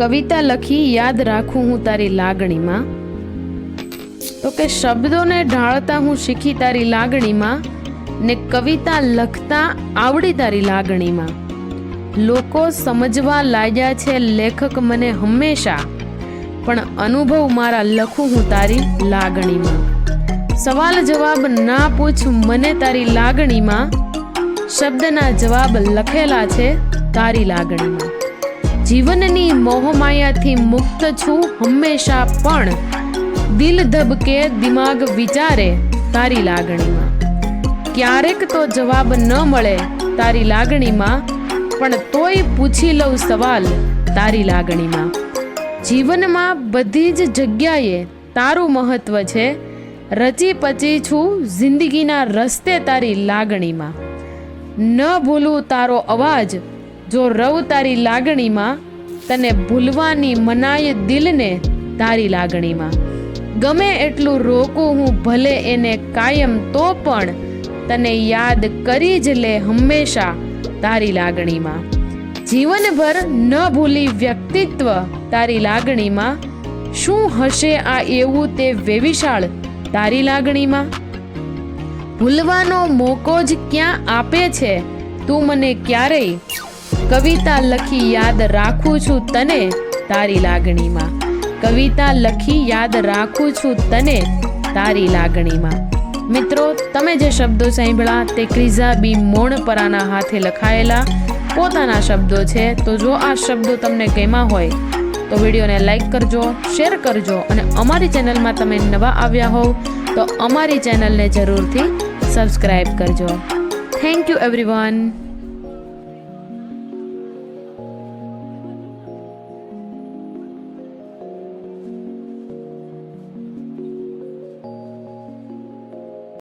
કવિતા લખી યાદ રાખું હું તારી લાગણીમાં. તો કે શબ્દોને ઢાળતા હું શીખી તારી લાગણીમાં ને કવિતા લખતા આવડી તારી લાગણીમાં. લોકો સમજવા લાગ્યા છે લેખક મને હંમેશા, પણ અનુભવ મારા લખું હું તારી લાગણીમાં. સવાલ જવાબ ના પૂછ મને તારી લાગણીમાં, શબ્દના જવાબ લખેલા છે તારી લાગણીમાં. જીવનની મોહમાયાથી મુક્ત છું હંમેશા પણ. દિલ ધબકે દિમાગ વિચારે તારી લાગણીમાં. ક્યારેક તો જવાબ ન મળે તારી લાગણીમાં, પણ તોય પૂછી લઉં સવાલ તારી લાગણીમાં. જીવનમાં બધી જ જગ્યાએ તારું મહત્વ છે. રચી પચી છું જિંદગીના રસ્તે તારી લાગણીમાં. ન ભૂલું તારો અવાજ જો રવ તારી લાગણીમાં, તને ભૂલવાની મનાય દિલને તારી લાગણીમાં. ગમે એટલું રોકું હું, ભલે એને કાયમ તો પણ તને યાદ કરી જ લે હંમેશા તારી લાગણીમાં. જીવનભર ન ભૂલી વ્યક્તિત્વ તારી લાગણીમાં. શું હશે આ એવું તે વેવિશાળ તારી લાગણીમાં? ભૂલવાનો મોકો જ ક્યાં આપે છે? તું મને ક્યારેય કવિતા લખી યાદ રાખું છું તને તારી લાગણીમાં. કવિતા લખી યાદ રાખું છું તને તારી લાગણીમાં. મિત્રો, તમે જે શબ્દો સાંભળ્યા તે ક્રિઝા બી મોણપરાના હાથે લખાયેલા પોતાના શબ્દો છે. તો જો આ શબ્દો તમને ગમ્યા હોય, તો વિડીયોને લાઈક કરજો, શેર કરજો અને અમારી ચેનલમાં તમે નવા આવ્યા હોવ, તો અમારી ચેનલને જરૂરથી સબસ્ક્રાઈબ કરજો. Thank you, everyone.